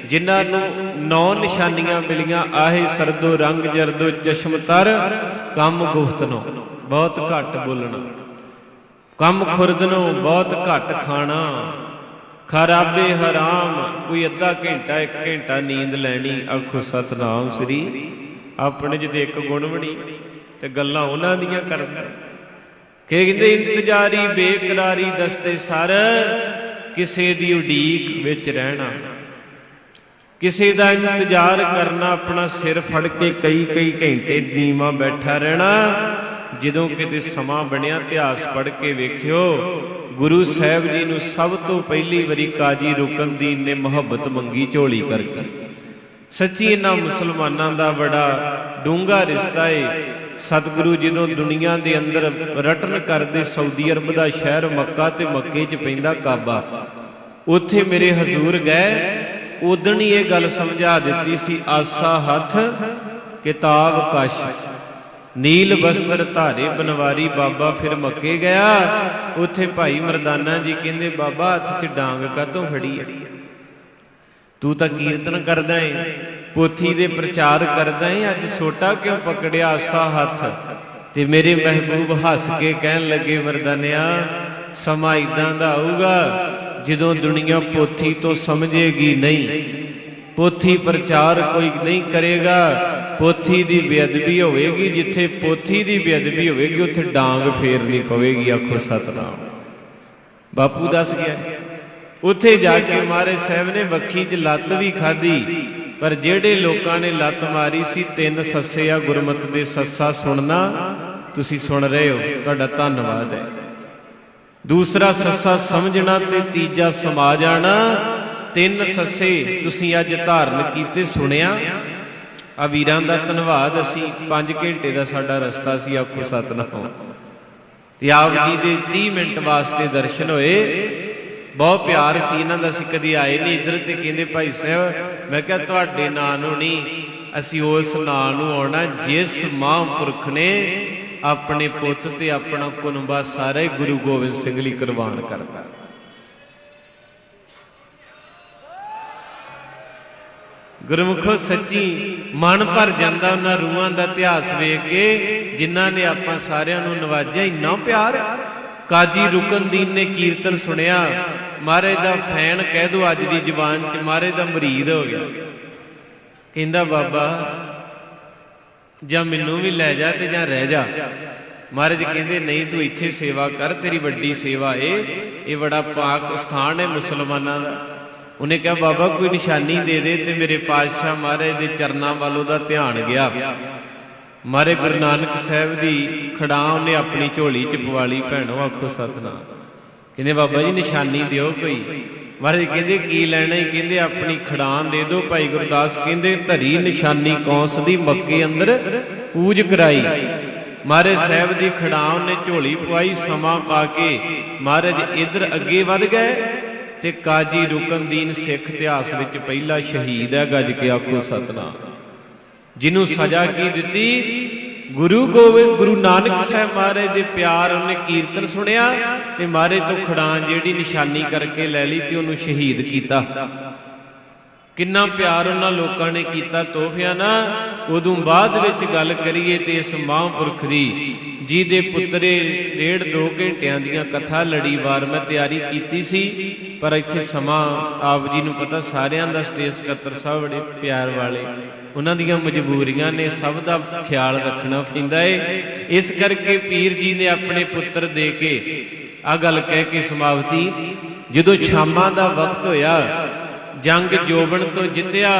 ਜਿਨ੍ਹਾਂ ਨੂੰ ਨੌ ਨਿਸ਼ਾਨੀਆਂ ਮਿਲੀਆਂ, ਆਹੇ ਸਰਦੋ ਰੰਗ ਜਰਦੋ ਚਸ਼ਮ ਤਰ, ਕੰਮ ਗੁਫਤਨੋ, ਬਹੁਤ ਘੱਟ ਬੋਲਣਾ। ਕੰਮ ਖੁਰਦਨੋ, ਬਹੁਤ ਘੱਟ ਖਾਣਾ। ਖਰਾਬੇ ਹਰਾਮ, ਕੋਈ ਅੱਧਾ ਘੰਟਾ, ਇੱਕ ਘੰਟਾ ਨੀਂਦ ਲੈਣੀ। ਆਖੋ ਸਤਨਾਮ ਸ੍ਰੀ, ਆਪਣੇ ਜਿਹਦੇ ਇੱਕ ਗੁਣ ਬਣੀ ਤੇ ਗੱਲਾਂ ਉਹਨਾਂ ਦੀਆਂ ਕਰਦਾ ਕਿ ਕਹਿੰਦੇ, ਇੰਤਜ਼ਾਰੀ, ਬੇਕਰਾਰੀ, ਦਸਤੇ ਸਰ ਕਿਸੇ ਦੀ ਉਡੀਕ ਵਿੱਚ ਰਹਿਣਾ। ਕਿਸੇ ਦਾ ਇੰਤਜ਼ਾਰ ਕਰਨਾ, ਆਪਣਾ ਸਿਰ ਫੜ ਕੇ ਕਈ ਕਈ ਘੰਟੇ ਨੀਵਾ ਬੈਠਾ ਰਹਿਣਾ। ਜਦੋਂ ਕਿਤੇ ਸਮਾਂ ਬਣਿਆ, ਇਤਿਹਾਸ ਪੜ੍ਹ ਕੇ ਵੇਖਿਓ, ਗੁਰੂ ਸਾਹਿਬ ਜੀ ਨੂੰ ਸਭ ਤੋਂ ਪਹਿਲੀ ਵਾਰੀ ਕਾਜੀ ਰੁਕਨਦੀਨ ਨੇ ਮੁਹੱਬਤ ਮੰਗੀ ਝੋਲੀ ਕਰਕੇ। ਸੱਚੀ ਇਹਨਾਂ ਮੁਸਲਮਾਨਾਂ ਦਾ ਬੜਾ ਡੂੰਘਾ ਰਿਸ਼ਤਾ ਏ। ਸਤਿਗੁਰੂ ਜਦੋਂ ਦੁਨੀਆ ਦੇ ਅੰਦਰ ਰਟਨ ਕਰਦੇ ਸਾਊਦੀ ਅਰਬ ਦਾ ਸ਼ਹਿਰ ਮੱਕਾ ਤੇ ਮੱਕੇ 'ਚ ਪੈਂਦਾ ਕਾਬਾ, ਉੱਥੇ ਮੇਰੇ ਹਜ਼ੂਰ ਗਏ ਉਦਣ ਹੀ ਇਹ ਗੱਲ ਸਮਝਾ ਦਿੱਤੀ ਸੀ, ਆਸਾ ਹੱਥ, ਕਿਤਾਬ ਕਸ਼। ਨੀਲ ਬਸਤਰ ਧਾਰੇ ਬਨਵਾਰੀ ਬਾਬਾ ਫਿਰ ਮੱਕੇ ਗਿਆ, ਉੱਥੇ ਭਾਈ ਮਰਦਾਨਾ ਜੀ ਕਹਿੰਦੇ, ਬਾਬਾ, ਹੱਥ 'ਚ ਡਾਂਗ ਕਾਤੋਂ ਫੜੀ ਹੈ? ਤੂੰ ਤਾਂ ਕੀਰਤਨ ਕਰਦਾ ਏ। ਪੋਥੀ ਦੇ ਪ੍ਰਚਾਰ ਕਰਦਾ ਏ, ਅੱਜ ਛੋਟਾ ਕਿਉਂ ਪਕੜਿਆ ਆਸਾ ਹੱਥ? ਤੇ ਮੇਰੇ ਮਹਿਬੂਬ ਹੱਸ ਕੇ ਕਹਿਣ ਲੱਗੇ, ਵਰਦਾਨਿਆ, ਸਮਾਂ ਇਦਾਂ ਦਾ ਆਊਗਾ ਜਦੋਂ ਦੁਨੀਆ ਪੋਥੀ ਤੋਂ ਸਮਝੇਗੀ ਨਹੀਂ। ਪੋਥੀ ਪ੍ਰਚਾਰ ਕੋਈ ਨਹੀਂ ਕਰੇਗਾ। ਪੋਥੀ ਦੀ ਬੇਅਦਬੀ ਹੋਵੇਗੀ, ਜਿੱਥੇ ਪੋਥੀ ਦੀ ਬੇਅਦਬੀ ਹੋਵੇਗੀ, ਉੱਥੇ ਡਾਂਗ ਫੇਰਨੀ ਪਵੇਗੀ, ਆਖੋ ਸਤਨਾਮ। ਬਾਪੂ ਦੱਸ ਗਿਆ, ਉੱਥੇ ਜਾ ਕੇ ਮਾਰੇ ਸਾਹਿਬ ਨੇ ਵੱਖੀ 'ਚ ਲੱਤ ਵੀ ਖਾਧੀ। ਪਰ ਜਿਹੜੇ ਲੋਕਾਂ ਨੇ ਲੱਤ ਮਾਰੀ ਸੀ, ਤਿੰਨ ਸੱਸੇ ਆ ਗੁਰਮਤ ਦੇ ਸੱਸਾ ਸੁਣਨਾ, ਤੁਸੀਂ ਸੁਣ ਰਹੇ ਹੋ, ਤੁਹਾਡਾ ਧੰਨਵਾਦ ਹੈ। ਦੂਸਰਾ ਸੱਸਾ ਸਮਝਣਾ ਤੇ ਤੀਜਾ ਸਮਾ ਜਾਣਾ, ਤਿੰਨ ਸੱਸੇ ਤੁਸੀਂ ਅੱਜ ਧਾਰਨ ਕੀਤੇ, ਸੁਣਿਆ। ਆ ਵੀਰਾਂ ਦਾ ਧੰਨਵਾਦ, ਅਸੀਂ 5 ਘੰਟੇ ਦਾ ਸਾਡਾ ਰਸਤਾ ਸੀ, ਆਖੋ ਸਤਨਾਮ। ਤੇ ਆਪ ਜੀ ਦੇ 30 ਮਿੰਟ ਵਾਸਤੇ ਦਰਸ਼ਨ ਹੋਏ। ਬਹੁਤ ਪਿਆਰ ਸੀ ਇਹਨਾਂ ਦਾ, ਅਸੀਂ ਕਦੀ ਆਏ ਨਹੀਂ ਇੱਧਰ ਤੇ ਕਹਿੰਦੇ ਭਾਈ ਸਾਹਿਬ, ਮੈਂ ਕਿਹਾ ਤੁਹਾਡੇ ਨਾਂ ਨੂੰ ਨਹੀਂ, ਅਸੀਂ ਉਸ ਨਾਂ ਨੂੰ ਆਉਣਾ, ਜਿਸ ਮਹਾਂਪੁਰਖ ਨੇ ਆਪਣੇ ਪੁੱਤ ਤੇ ਆਪਣਾ ਕੁਨਬਾ ਸਾਰਾ ਹੀ ਗੁਰੂ ਗੋਬਿੰਦ ਸਿੰਘ ਲਈ ਕੁਰਬਾਨ ਕਰਤਾ। ਗੁਰਮੁਖੋ ਸੱਚੀ ਮਨ ਭਰ ਜਾਂਦਾ ਉਹਨਾਂ ਰੂਹਾਂ ਦਾ ਇਤਿਹਾਸ ਵੇਖ ਕੇ, ਜਿਨ੍ਹਾਂ ਨੇ ਆਪਾਂ ਸਾਰਿਆਂ ਨੂੰ ਨਵਾਜਿਆ, ਇੰਨਾ ਪਿਆਰ। ਕਾਜੀ ਰੁਕਨਦੀਨ ਨੇ ਕੀਰਤਨ ਸੁਣਿਆ ਮਹਾਰਾਜ ਦਾ ਫੈਨ ਕਹਿ ਦੋ ਅੱਜ ਦੀ ਜ਼ੁਬਾਨ 'ਚ, ਮਹਾਰਾਜ ਦਾ ਮਰੀਦ ਹੋ ਗਿਆ। ਕਹਿੰਦਾ, ਬਾਬਾ, ਜਾਂ ਮੈਨੂੰ ਵੀ ਲੈ ਜਾ ਤੇ ਜਾਂ ਰਹਿ ਜਾ। ਮਹਾਰਾਜ ਕਹਿੰਦੇ, ਨਹੀਂ, ਤੂੰ ਇੱਥੇ ਸੇਵਾ ਕਰ, ਤੇਰੀ ਵੱਡੀ ਸੇਵਾ ਏ। ਇਹ ਬੜਾ ਪਾਕ ਸਥਾਨ ਹੈ ਮੁਸਲਮਾਨਾਂ ਦਾ। ਉਹਨੇ ਕਿਹਾ, ਬਾਬਾ, ਕੋਈ ਨਿਸ਼ਾਨੀ ਦੇ ਦੇ ਤੇ ਮੇਰੇ ਪਾਤਸ਼ਾਹ ਮਹਾਰਾਜ ਦੇ ਚਰਨਾਂ ਵੱਲ ਉਹਦਾ ਧਿਆਨ ਗਿਆ। ਮਹਾਰਾਜ ਗੁਰੂ ਨਾਨਕ ਸਾਹਿਬ ਦੀ ਖੜਾ ਉਹਨੇ ਆਪਣੀ ਝੋਲੀ ਚ ਪਵਾਲੀ ਭੈਣੋ, ਆਖੋ ਸਤਨਾਮ। ਕਹਿੰਦੇ ਬਾਬਾ ਜੀ, ਨਿਸ਼ਾਨੀ ਦਿਓ ਕੋਈ। ਮਹਾਰਾਜ ਕਹਿੰਦੇ, ਕੀ ਲੈਣਾ ਹੀ ਕਹਿੰਦੇ, ਆਪਣੀ ਖੜਾਨ ਦੇ ਦਿਓ ਭਾਈ ਗੁਰਦਾਸ। ਕਹਿੰਦੇ, ਧਰੀ ਨਿਸ਼ਾਨੀ ਕੌਂਸ ਦੀ ਮੱਕੇ ਅੰਦਰ ਪੂਜ ਕਰਾਈ। ਮਹਾਰਾਜ ਸਾਹਿਬ ਦੀ ਖੜਾਨ ਨੇ ਝੋਲੀ ਪਵਾਈ, ਸਮਾਂ ਪਾ ਕੇ। ਮਹਾਰਾਜ ਇਧਰ ਅੱਗੇ ਵੱਧ ਗਏ ਤੇ ਕਾਜੀ ਰੁਕਨਦੀਨ ਸਿੱਖ ਇਤਿਹਾਸ ਵਿੱਚ ਪਹਿਲਾ ਸ਼ਹੀਦ ਹੈ, ਗੱਜ ਕੇ ਆਖੋ ਸਤਨਾਮ। ਜਿਹਨੂੰ ਸਜ਼ਾ ਕੀ ਦਿੱਤੀ? ਗੁਰੂ ਗੋਬਿੰਦ, ਗੁਰੂ ਨਾਨਕ ਸਾਹਿਬ ਮਹਾਰਾਜ ਦੇ ਪਿਆਰ ਉਹਨੇ ਕੀਰਤਨ ਸੁਣਿਆ ਤੇ ਮਹਾਰਾਜ ਤੋਂ ਖੜਾਂ ਜਿਹੜੀ ਨਿਸ਼ਾਨੀ ਕਰਕੇ ਲੈ ਲਈ ਤੇ ਉਹਨੂੰ ਸ਼ਹੀਦ ਕੀਤਾ। ਕਿੰਨਾ ਪਿਆਰ ਉਹਨਾਂ ਲੋਕਾਂ ਨੇ ਕੀਤਾ ਤੋਹਫਿਆਂ ਨਾਲ। ਉਦੋਂ ਬਾਅਦ ਵਿੱਚ ਗੱਲ ਕਰੀਏ ਤੇ ਇਸ ਮਹਾਂਪੁਰਖ ਦੀ, ਜਿਹਦੇ ਪੁੱਤਰੇ ਡੇਢ ਦੋ ਘੰਟਿਆਂ ਦੀਆਂ ਕਥਾ ਲੜੀ ਵਾਰ ਮੈਂ ਤਿਆਰੀ ਕੀਤੀ ਸੀ, ਪਰ ਇੱਥੇ ਸਮਾਂ ਆਪ ਜੀ ਨੂੰ ਪਤਾ ਸਾਰਿਆਂ ਦਾ ਸਟੇਜ ਸਕੱਤਰ ਸਾਹਿਬ ਬੜੇ ਪਿਆਰ ਵਾਲੇ ਉਹਨਾਂ ਦੀਆਂ ਮਜਬੂਰੀਆਂ ਨੇ ਸਭ ਦਾ ਖਿਆਲ ਰੱਖਣਾ ਪੈਂਦਾ ਏ। ਇਸ ਕਰਕੇ ਪੀਰ ਜੀ ਨੇ ਆਪਣੇ ਪੁੱਤਰ ਦੇ ਕੇ ਆ ਗੱਲ ਕਹਿ ਕੇ ਸਮਾਪਤੀ, ਜਦੋਂ ਸ਼ਾਮਾਂ ਦਾ ਵਕਤ ਹੋਇਆ, ਜੰਗ ਜੋਬਣ ਤੋਂ ਜਿੱਤਿਆ,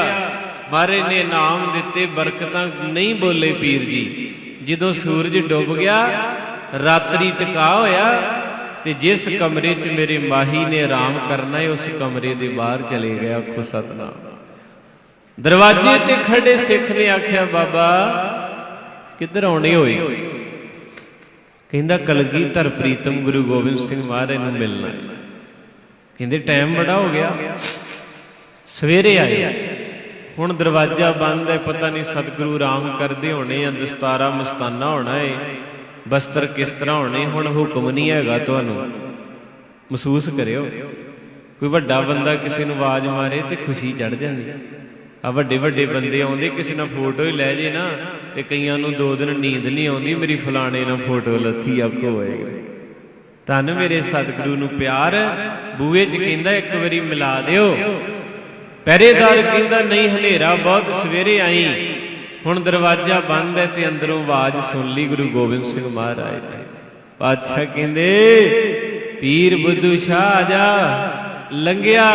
ਮਾਰੇ ਨੇ ਨਾਮ ਦਿੱਤੇ ਬਰਕਤਾਂ ਨਹੀਂ ਬੋਲੇ ਪੀਰ ਜੀ। ਜਦੋਂ ਸੂਰਜ ਡੁੱਬ ਗਿਆ, ਰਾਤਰੀ ਟਿਕਾ ਹੋਇਆ, ਤੇ ਜਿਸ ਕਮਰੇ 'ਚ ਮੇਰੇ ਮਾਹੀ ਨੇ ਆਰਾਮ ਕਰਨਾ ਹੈ ਉਸ ਕਮਰੇ ਦੇ ਬਾਹਰ ਚਲੇ ਗਿਆ ਆਖੋ ਦਰਵਾਜ਼ੇ ਤੇ ਖੜੇ ਸਿੱਖ ਨੇ ਆਖਿਆ, ਬਾਬਾ, ਕਿੱਧਰ ਆਉਣੇ ਹੋਏ ਕਹਿੰਦਾ ਕਲਗੀਧਰ ਪ੍ਰੀਤਮ ਗੁਰੂ ਗੋਬਿੰਦ ਸਿੰਘ ਮਹਾਰਾਜ ਨੂੰ ਮਿਲਣਾ ਕਹਿੰਦੇ, ਟਾਈਮ ਬੜਾ ਹੋ ਗਿਆ। ਸਵੇਰੇ ਆਏ। ਹੁਣ ਦਰਵਾਜ਼ਾ ਬੰਦ ਹੈ, ਪਤਾ ਨਹੀਂ ਸਤਿਗੁਰੂ ਆਰਾਮ ਕਰਦੇ ਹੋਣੇ ਆ ਦਸਤਾਰਾ ਮਸਤਾਨਾ ਹੋਣਾ ਏ। ਬਸਤਰ ਕਿਸ ਤਰ੍ਹਾਂ ਹੋਣੇ, ਹੁਣ ਹੁਕਮ ਨਹੀਂ ਹੈਗਾ ਤੁਹਾਨੂੰ। ਮਹਿਸੂਸ ਕਰਿਓ। ਕੋਈ ਵੱਡਾ ਬੰਦਾ ਕਿਸੇ ਨੂੰ ਆਵਾਜ਼ ਮਾਰੇ ਤੇ ਖੁਸ਼ੀ ਚੜ ਜਾਂਦੀ ਆ ਵੱਡੇ ਵੱਡੇ ਬੰਦੇ ਆਉਂਦੇ, ਕਿਸੇ ਨਾਲ ਫੋਟੋ ਹੀ ਲੈ ਜੇ ਨਾ, ਤੇ ਕਈਆਂ ਨੂੰ ਦੋ ਦਿਨ ਨੀਂਦ ਨਹੀਂ ਆਉਂਦੀ, ਮੇਰੀ ਫਲਾਣੇ ਨਾਲ ਫੋਟੋ ਲੱਥੀ ਆਖੋ ਹੋਏਗਾ ਤਨ ਮੇਰੇ ਸਤਿਗੁਰੂ ਨੂੰ ਪਿਆਰ ਬੂਏ 'ਚ ਕਹਿੰਦਾ ਇੱਕ ਵਾਰੀ ਮਿਲਾ ਦਿਓ। ਪਹਿਰੇਦਾਰ ਕਹਿੰਦਾ, ਨਹੀਂ, ਹਨੇਰਾ ਬਹੁਤ ਸਵੇਰੇ ਆਈ। ਹੁਣ ਦਰਵਾਜ਼ਾ ਬੰਦ ਹੈ ਤੇ ਅੰਦਰੋਂ ਆਵਾਜ਼ ਸੁਣ ਲਈ ਗੁਰੂ ਗੋਬਿੰਦ ਸਿੰਘ ਮਹਾਰਾਜ ਨੇ। ਪਾਤਸ਼ਾਹ ਕਹਿੰਦੇ, ਪੀਰ ਬੁੱਧੂ ਸ਼ਾਹ ਆ ਜਾ, ਲੰਘਿਆ।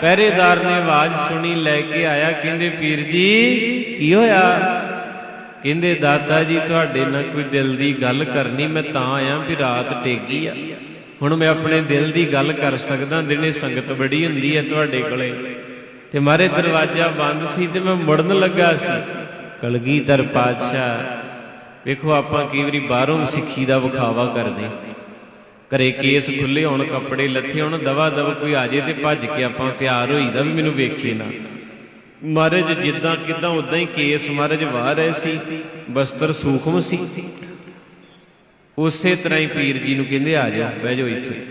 ਪਹਿਰੇਦਾਰ ਨੇ ਆਵਾਜ਼ ਸੁਣੀ, ਲੈ ਕੇ ਆਇਆ, ਕਹਿੰਦੇ, ਪੀਰ ਜੀ, ਕੀ ਹੋਇਆ? ਕਹਿੰਦੇ, ਦਾਤਾ ਜੀ, ਤੁਹਾਡੇ ਨਾਲ ਕੋਈ ਦਿਲ ਦੀ ਗੱਲ ਕਰਨੀ, ਮੈਂ ਤਾਂ ਆਇਆ, ਵੀ ਰਾਤ ਟੇਕੀ ਆ। ਹੁਣ ਮੈਂ ਆਪਣੇ ਦਿਲ ਦੀ ਗੱਲ ਕਰ ਸਕਦਾ, ਦਿਨੇ ਸੰਗਤ ਬੜੀ ਹੁੰਦੀ ਹੈ ਤੁਹਾਡੇ ਕੋਲੇ। ਤੇ ਮਾਰੇ ਦਰਵਾਜ਼ਾ ਬੰਦ ਸੀ ਤੇ ਮੈਂ ਮੁੜਨ ਲੱਗਾ ਸੀ। ਕਲਗੀਧਰ ਪਾਤਸ਼ਾਹ, ਵੇਖੋ ਆਪਾਂ ਕਈ ਵਾਰੀ ਬਾਹਰੋਂ ਸਿੱਖੀ ਦਾ ਵਿਖਾਵਾ ਕਰਦੇ ਘਰੇ ਕੇਸ ਖੁੱਲੇ ਹੋਣ, ਕੱਪੜੇ ਲੱਥੇ ਹੋਣ, ਦਵਾ ਦਵ ਕੋਈ ਆ ਜੇ ਤੇ ਭੱਜ ਕੇ ਆਪਾਂ ਤਿਆਰ ਹੋਈਦਾ ਵੀ ਮੈਨੂੰ ਵੇਖੇ ਨਾ। ਮਹਾਰਾਜ, ਜਿੱਦਾਂ ਕਿਦਾਂ ਉਦਾਂ ਹੀ ਕੇਸ ਮਹਾਰਾਜ ਵਾਹ ਰਹੇ ਸੀ, ਬਸਤਰ ਸੂਖਮ ਸੀ। ਉਸੇ ਤਰ੍ਹਾਂ ਹੀ ਪੀਰ ਜੀ ਨੂੰ ਕਹਿੰਦੇ, ਆ ਜਾ ਬਹਿ ਜਾਓ ਇੱਥੇ।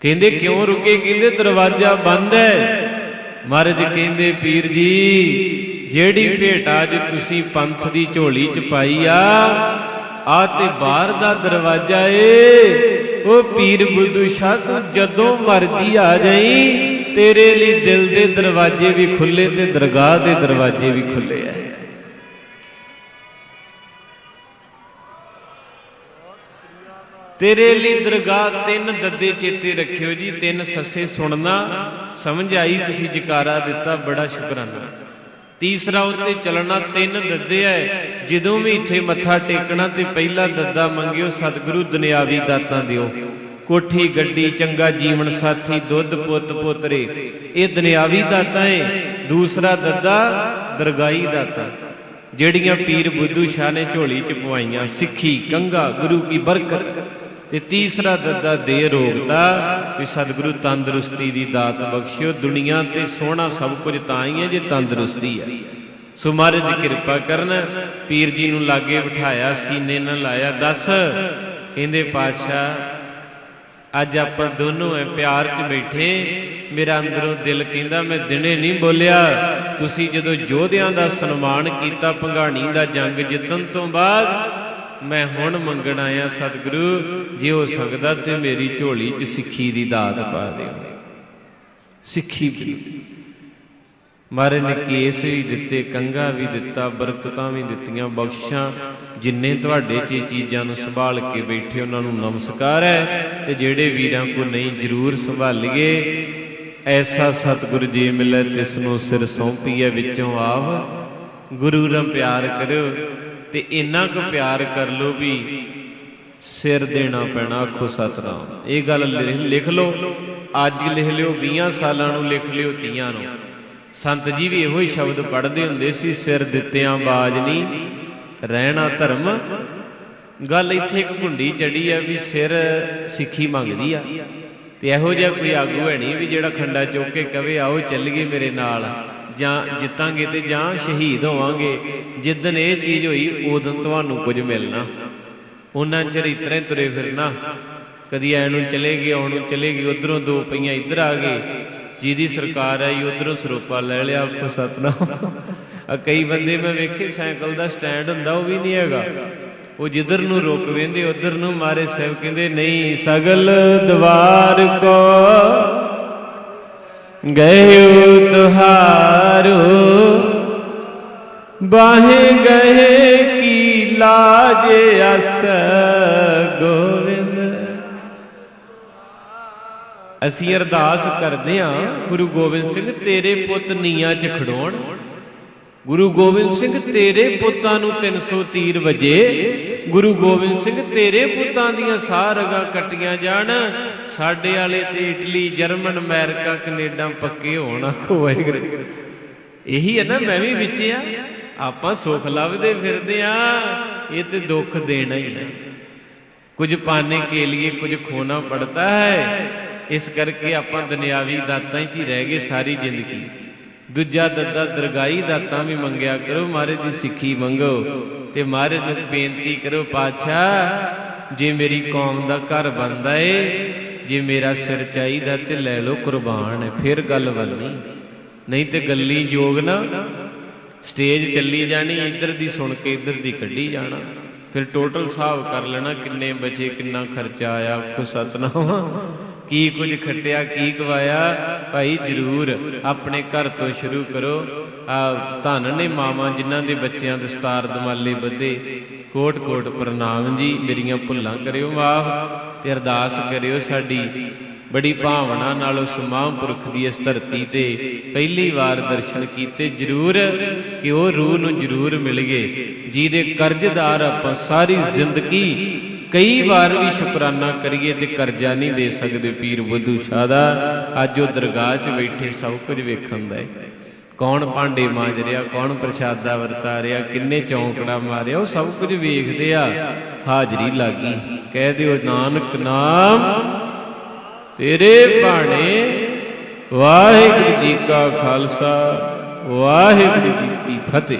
ਕਹਿੰਦੇ, ਕਿਉਂ ਰੁਕੇ? ਕਹਿੰਦੇ, ਦਰਵਾਜ਼ਾ ਬੰਦ ਹੈ। ਮਹਾਰਾਜ ਕਹਿੰਦੇ, ਪੀਰ ਜੀ, ਜਿਹੜੀ ਭੇਟ ਅੱਜ ਤੁਸੀਂ ਪੰਥ ਦੀ ਝੋਲੀ ਚ ਪਾਈ ਆ ਆ ਤੇ ਬਾਹਰ ਦਾ ਦਰਵਾਜ਼ਾ ਏ। ਉਹ ਪੀਰ ਬੁੱਧੂ ਸ਼ਾਹ ਤੂੰ ਜਦੋਂ ਮਰਜ਼ੀ ਆ ਜਾਈ, ਤੇਰੇ ਲਈ ਦਿਲ ਦੇ ਦਰਵਾਜ਼ੇ ਵੀ ਖੁੱਲੇ ਤੇ ਦਰਗਾਹ ਦੇ ਦਰਵਾਜ਼ੇ ਵੀ ਖੁੱਲੇ ਐ। ਤੇਰੇ ਲਈ ਦਰਗਾਹ ਤਿੰਨ ਦੱਦੇ ਚੇਤੇ ਰੱਖਿਓ ਜੀ, ਤਿੰਨ ਸੱਸੇ ਸੁਣਨਾ। ਸਮਝ ਆਈ, ਤੁਸੀਂ ਜਕਾਰਾ ਦਿੱਤਾ, ਬੜਾ ਸ਼ੁਕਰਾਨਾ। ਤੀਸਰਾ ਉੱਤੇ ਚੱਲਣਾ ਤਿੰਨ ਦੱਦੇ ਐ। ਜਦੋਂ ਵੀ ਇੱਥੇ ਮੱਥਾ ਟੇਕਣਾ ਤੇ ਪਹਿਲਾ ਦੱਦਾ ਮੰਗਿਓ ਸਤਿਗੁਰੂ ਦੁਨਿਆਵੀ ਦਾਤਾਂ ਦਿਓ। ਕੋਠੀ, ਗੱਡੀ, ਚੰਗਾ ਜੀਵਨ ਸਾਥੀ, ਦੁੱਧ, ਪੁੱਤ, ਪੋਤਰੇ। ਇਹ ਦੁਨਿਆਵੀ ਦਾਤਾਂ ਏ ਦੂਸਰਾ ਦੱਦਾ ਦਰਗਾਈ ਦਾਤਾਂ। ਜਿਹੜੀਆਂ ਪੀਰ ਬੁੱਧੂ ਸ਼ਾਹ ਨੇ ਝੋਲੀ ਚ ਪਵਾਈਆਂ। ਸਿੱਖੀ ਕੰਗਾ ਗੁਰੂ ਕੀ ਬਰਕਤ। ਤੇ ਤੀਸਰਾ ਦੱਦਾ ਦੇ ਰੋਕਦਾ ਵੀ ਸਤਿਗੁਰੂ ਤੰਦਰੁਸਤੀ ਦੀ ਦਾਤ ਬਖਸ਼ਿਓ। ਦੁਨੀਆ ਤੇ ਸੋਹਣਾ ਸਭ ਕੁਝ ਤਾਂ ਹੀ ਹੈ ਜੇ ਤੰਦਰੁਸਤੀ ਹੈ। ਸੋ ਮਹਾਰਾਜ ਕਿਰਪਾ ਕਰਨ, ਪੀਰ ਜੀ ਨੂੰ ਲਾਗੇ ਬਿਠਾਇਆ, ਸੀਨੇ ਨਾਲ ਲਾਇਆ, ਦੱਸ, ਕਹਿੰਦੇ ਪਾਤਸ਼ਾਹ, ਅੱਜ ਆਪਾਂ ਦੋਨੋਂ ਐ ਪਿਆਰ 'ਚ ਬੈਠੇ, ਮੇਰਾ ਅੰਦਰੋਂ ਦਿਲ ਕਹਿੰਦਾ, ਮੈਂ ਦਿਨੇ ਨਹੀਂ ਬੋਲਿਆ। ਤੁਸੀਂ ਜਦੋਂ ਯੋਧਿਆਂ ਦਾ ਸਨਮਾਨ ਕੀਤਾ, ਭੰਗਾਣੀ ਦਾ ਜੰਗ ਜਿੱਤਣ ਤੋਂ ਬਾਅਦ ਮੈਂ ਹੁਣ ਮੰਗਣ ਆਇਆ, ਸਤਿਗੁਰੂ, ਜੇ ਹੋ ਸਕਦਾ ਤੇ ਮੇਰੀ ਝੋਲੀ 'ਚ ਸਿੱਖੀ ਦੀ ਦਾਤ ਪਾ ਦਿਓ। ਸਿੱਖੀ ਮਾਰੇ ਨੇ ਕੇਸ ਵੀ ਦਿੱਤੇ ਕੰਗਾ ਵੀ ਦਿੱਤਾ, ਬਰਕਤਾਂ ਵੀ ਦਿੱਤੀਆਂ, ਬਖਸ਼ਾਂ ਜਿੰਨੇ ਤੁਹਾਡੇ 'ਚ ਇਹ ਚੀਜ਼ਾਂ ਨੂੰ ਸੰਭਾਲ ਕੇ ਬੈਠੇ, ਉਹਨਾਂ ਨੂੰ ਨਮਸਕਾਰ ਹੈ ਤੇ ਜਿਹੜੇ ਵੀਰਾਂ ਕੋ ਨਹੀਂ ਜਰੂਰ ਸੰਭਾਲੀਏ, ਐਸਾ ਸਤਿਗੁਰ ਜੀ ਮਿਲੇ ਤਿਸ ਨੂੰ ਸਿਰ ਸੌਂਪੀਏ ਵਿੱਚੋਂ ਆਪ ਗੁਰੂ ਨਾਲ ਪਿਆਰ ਕਰਿਓ। ਤੇ ਇੰਨਾ ਕੁ ਪਿਆਰ ਕਰ ਲੋ ਵੀ ਸਿਰ ਦੇਣਾ ਪੈਣਾ ਆਖੋ ਸਤਨਾਮ। ਇਹ ਗੱਲ ਲਿਖ ਲਓ। ਅੱਜ ਲਿਖ ਲਿਓ 20 ਸਾਲਾਂ ਨੂੰ ਲਿਖ ਲਿਓ ਤੀਆਂ ਨੂੰ। ਸੰਤ ਜੀ ਵੀ ਇਹੋ ਹੀ ਸ਼ਬਦ ਪੜ੍ਹਦੇ ਹੁੰਦੇ ਸੀ, ਸਿਰ ਦਿੱਤਿਆਂ ਬਾਜ ਨਹੀਂ ਰਹਿਣਾ ਧਰਮ। ਗੱਲ ਇੱਥੇ ਇੱਕ ਘੁੰਡੀ ਚੜੀ ਆ ਵੀ ਸਿਰ ਸਿੱਖੀ ਮੰਗਦੀ ਆ। ਤੇ ਇਹੋ ਜਿਹਾ ਕੋਈ ਆਗੂ ਹੈ ਨਹੀਂ ਵੀ ਜਿਹੜਾ ਖੰਡਾ ਚੁੱਕ ਕੇ ਕਵੇ, ਆਓ ਚੱਲੀਏ ਮੇਰੇ ਨਾਲ। ਜਾਂ ਜਿੱਤਾਂਗੇ ਤੇ ਜਾਂ ਸ਼ਹੀਦ ਹੋਵਾਂਗੇ ਜਿੱਦਨ ਇਹ ਚੀਜ਼ ਹੋਈ, ਉਦੋਂ ਤੁਹਾਨੂੰ ਕੁਝ ਮਿਲਣਾ। ਉਹਨਾਂ ਚਿਰ ਇਤਰੇ ਤੁਰੇ ਫਿਰਨਾ। ਕਦੀ ਐ ਨੂੰ ਚਲੇ ਗਏ ਉਹਨੂੰ ਚਲੇ ਗਏ, ਉਧਰੋਂ ਦੋ ਪਈਆਂ ਇੱਧਰ ਆ ਗਏ। ਜਿਹਦੀ ਸਰਕਾਰ ਆਈ, ਉਧਰੋਂ ਸਰੋਪਾ ਲੈ ਲਿਆ। ਆਖੋ, ਸਤਨਾਮ। ਆ ਕਈ ਬੰਦੇ ਮੈਂ ਵੇਖੇ, ਸਾਈਕਲ ਦਾ ਸਟੈਂਡ ਹੁੰਦਾ, ਉਹ ਵੀ ਨਹੀਂ ਹੈਗਾ। ਉਹ ਜਿੱਧਰ ਨੂੰ ਰੋਕ ਵੇਂਦੇ, ਉਧਰ ਨੂੰ ਮਾਰੇ ਸਾਹਿਬ ਕਹਿੰਦੇ, ਨਹੀਂ, ਸਗਲ ਦਵਾਰ ਕੋ ਗਇਓ ਤੁਹਾਰੋ ਬਾਹੇ ਗਏ ਕੀ ਲਾਜ ਅਸ ਗੋਵਿੰਦ। ਅਸੀਂ ਅਰਦਾਸ ਕਰਦੇ ਹਾਂ, ਗੁਰੂ ਗੋਬਿੰਦ ਸਿੰਘ ਤੇਰੇ ਪੁੱਤ ਨੀਆਂ 'ਚ ਖੜੋਣ ਗੁਰੂ ਗੋਬਿੰਦ ਸਿੰਘ ਤੇਰੇ ਪੁੱਤਾਂ ਨੂੰ 300 ਤੀਰ ਵਜੇ ਗੁਰੂ ਗੋਬਿੰਦ ਸਿੰਘ, ਤੇਰੇ ਪੁੱਤਾਂ ਦੀਆਂ ਸਾਹ ਰਗਾਂ ਕੱਟੀਆਂ ਜਾਣ। ਸਾਡੇ ਵਾਲੇ ਤੇ ਇਟਲੀ, ਜਰਮਨ, ਅਮਰੀਕਾ, ਕੈਨੇਡਾ ਪੱਕੇ ਹੋਣ ਆਖੋ ਵਾਹਿਗੁਰੂ। ਇਹੀ ਹੈ ਨਾ, ਮੈਂ ਵੀ ਵਿੱਚ ਆਪਾਂ ਸੁੱਖ ਲੱਭਦੇ ਫਿਰਦੇ ਆ। ਇਹ ਤੇ ਦੁੱਖ ਦੇਣਾ ਹੀ ਹੈ ਕੁਝ ਪਾਣੇ ਕੇ ਲਈ ਕੁਝ ਖੋਣਾ ਪੜਤਾ ਹੈ। ਇਸ ਕਰਕੇ ਆਪਾਂ ਦੁਨਿਆਵੀ ਦਾਤਾਂ 'ਚ ਹੀ ਰਹਿ ਗਏ ਸਾਰੀ ਜ਼ਿੰਦਗੀ। ਦੂਜਾ ਦੱਦਾ ਦਰਗਾਈ ਦਾਤਾਂ ਵੀ ਮੰਗਿਆ ਕਰੋ, ਮਹਾਰਾਜ ਦੀ ਸਿੱਖੀ ਮੰਗੋ। ਤੇ ਮਹਾਰਾਜ ਨੂੰ ਬੇਨਤੀ ਕਰੋ, ਪਾਤਸ਼ਾਹ, ਜੇ ਮੇਰੀ ਕੌਮ ਦਾ ਘਰ ਬਣਦਾ ਏ, ਜੇ ਮੇਰਾ ਸਿਰ ਚਾਹੀਦਾ ਤੇ ਲੈ ਲਓ ਕੁਰਬਾਨ, ਫਿਰ ਗੱਲ ਬਣਨੀ। ਨਹੀਂ ਤੇ ਗੱਲੀ ਜੋਗ ਨਾ। ਸਟੇਜ ਚੱਲੀ ਜਾਣੀ, ਇੱਧਰ ਦੀ ਸੁਣ ਕੇ ਇੱਧਰ ਦੀ ਕੱਢੀ ਜਾਣਾ। ਫਿਰ ਟੋਟਲ ਹਿਸਾਬ ਕਰ ਲੈਣਾ, ਕਿੰਨੇ ਬਚੇ, ਕਿੰਨਾ ਖਰਚਾ ਆਇਆ ਕੋ ਸਤਨਾਮ। ਕੀ ਕੁਝ ਖੱਟਿਆ, ਕੀ ਗਵਾਇਆ, ਭਾਈ ਜਰੂਰ ਆਪਣੇ ਘਰ ਤੋਂ ਸ਼ੁਰੂ ਕਰੋ। ਆ ਧੰਨ ਨੇ ਮਾਵਾਂ ਜਿਨ੍ਹਾਂ ਦੇ ਬੱਚਿਆਂ ਦਸਤਾਰ ਦਮਾਲੇ ਬੱਧੇ ਕੋਟ ਕੋਟ ਪ੍ਰਣਾਮ ਜੀ, ਮੇਰੀਆਂ ਭੁੱਲਾਂ ਕਰਿਓ ਮਾਫ ਤੇ ਅਰਦਾਸ ਕਰਿਓ ਸਾਡੀ। ਬੜੀ ਭਾਵਨਾ ਨਾਲ ਉਸ ਮਹਾਂਪੁਰਖ ਦੀ ਇਸ ਧਰਤੀ ਤੇ ਪਹਿਲੀ ਵਾਰ ਦਰਸ਼ਨ ਕੀਤੇ। ਜਰੂਰ ਕਿ ਉਹ ਰੂਹ ਨੂੰ ਜਰੂਰ ਮਿਲ ਗਏ। ਜਿਹਦੇ ਕਰਜ਼ਦਾਰ ਆਪਾਂ ਸਾਰੀ ਜ਼ਿੰਦਗੀ ਕਈ ਵਾਰ ਵੀ ਸ਼ੁਕਰਾਨਾ ਕਰੀਏ ਤੇ ਕਰਜ਼ਾ ਨਹੀਂ ਦੇ ਸਕਦੇ ਪੀਰ ਬੁੱਧੂ ਸ਼ਾਹ ਦਾ। ਅੱਜ ਉਹ ਦਰਗਾਹ 'ਚ ਬੈਠੇ ਸਭ ਕੁਝ ਵੇਖਣ ਦਾ ਹੈ ਕੌਣ ਭਾਂਡੇ ਮਾਂਜ ਰਿਹਾ, ਕੌਣ ਪ੍ਰਸ਼ਾਦਾ ਵਰਤਾ ਰਿਹਾ, ਕਿੰਨੇ ਚੌਂਕੜਾ ਮਾਰਿਆ ਉਹ ਸਭ ਕੁਝ ਵੇਖਦੇ ਆ। ਹਾਜ਼ਰੀ ਲੱਗੀ। ਕਹਿ ਦਿਓ, ਨਾਨਕ ਨਾਮ ਤੇਰੇ ਬਾਣੇ ਵਾਹਿਗੁਰੂ ਜੀ ਕਾ ਖਾਲਸਾ, ਵਾਹਿਗੁਰੂ ਜੀ ਕੀ ਫਤਿਹ।